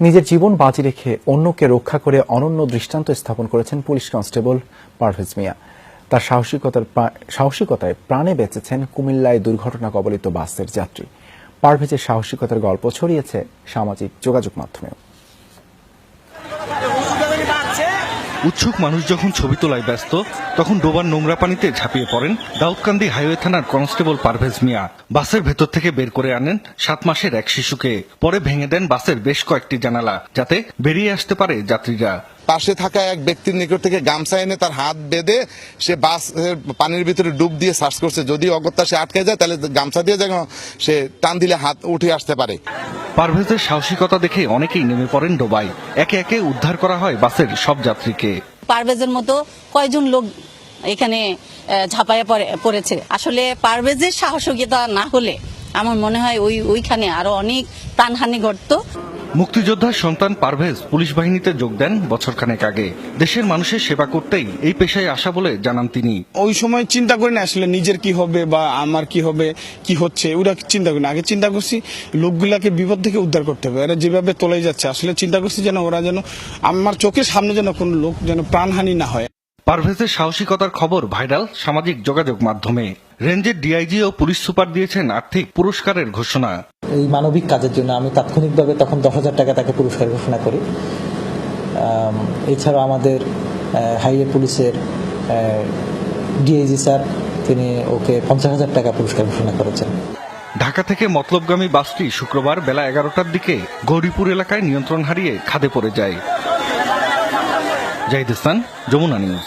নিজের জীবন বাজি রেখে অন্যকে রক্ষা করে অনন্য দৃষ্টান্ত স্থাপন করেছেন পুলিশ কনস্টেবল পারভেজ মিয়া। তার সাহসিকতার সাহসিকতায় প্রাণে বেঁচেছেন কুমিল্লায় দুর্ঘটনা কবলিত বাসের যাত্রী। পারভেজের সাহসিকতার গল্প ছড়িয়েছে সামাজিক যোগাযোগ মাধ্যমেও। উৎসুক মানুষ যখন ছবি তোলায় ব্যস্ত, তখন ডোবার নোংরা পানিতে ঝাঁপিয়ে পড়েন দাউদকান্দি হাইওয়ে থানার কনস্টেবল পারভেজ মিয়া। বাসের ভেতর থেকে বের করে আনেন সাত মাসের এক শিশুকে। পরে ভেঙে দেন বাসের বেশ কয়েকটি জানালা, যাতে বেরিয়ে আসতে পারে যাত্রীরা। পাশে থাকা এক ব্যক্তির নিকট থেকে গামছা এনে তার হাত বেঁধে সে বাস পানির ভিতরে ডুব দিয়ে সার্চ করছে। যদি অগত্যা সে আটকে যায়, তাহলে গামছা দিয়ে যেন সে টান দিলে হাত উঠে আসতে পারে। পারভেজের সাহসিকতা দেখে অনেকেই নেমে পড়েন ডোবাই। একে একে উদ্ধার করা হয় বাসের সব যাত্রীকে। পারভেজের মতো কয়জন লোক এখানে ঝাপাইয়া পড়ে- পড়েছে। আসলে পারভেজের সাহসিকতা না হলে আমার মনে হয় ওই ওইখানে আরও অনেক প্রাণহানি ঘটতো। মুক্তিযোদ্ধার সন্তান পারভেজ পুলিশ বাহিনীতে যোগ দেন বছরখানেক আগে। দেশের মানুষের সেবা করতেই এই পেশায় আসা বলে জানান তিনি। ওই সময় চিন্তা করি না আসলে নিজের কি হবে বা আমার কি হবে কি হচ্ছে ওরা চিন্তা করি না। আগে চিন্তা করছি লোকগুলাকে বিপদ থেকে উদ্ধার করতে হবে। এরা যেভাবে তোলাই যাচ্ছে আসলে চিন্তা করছি যেন ওরা যেন আমার চোখের সামনে যেন কোনো লোক যেন প্রাণহানি না হয়। পারভেজের সাহসিকতার খবর ভাইরাল সামাজিক যোগাযোগ মাধ্যমে। রেঞ্জের ডিআইজি ও পুলিশ সুপার দিয়েছেন আর্থিক পুরস্কারের ঘোষণা। এই মানবিক কাজের জন্য আমি তাৎক্ষণিকভাবে তখন দশ হাজার টাকা তাকে পুরস্কার ঘোষণা করি। এছাড়া আমাদের হাইওয়ে পুলিশের ডিআইজি স্যার তিনি ওকে পঞ্চাশ হাজার টাকা পুরস্কার ঘোষণা করেছেন। ঢাকা থেকে মতলবগামী বাসটি শুক্রবার বেলা এগারোটার দিকে গৌরীপুর এলাকায় নিয়ন্ত্রণ হারিয়ে খাদে পড়ে যায়। জাহিদ ইসলাম যমুনা নিউজ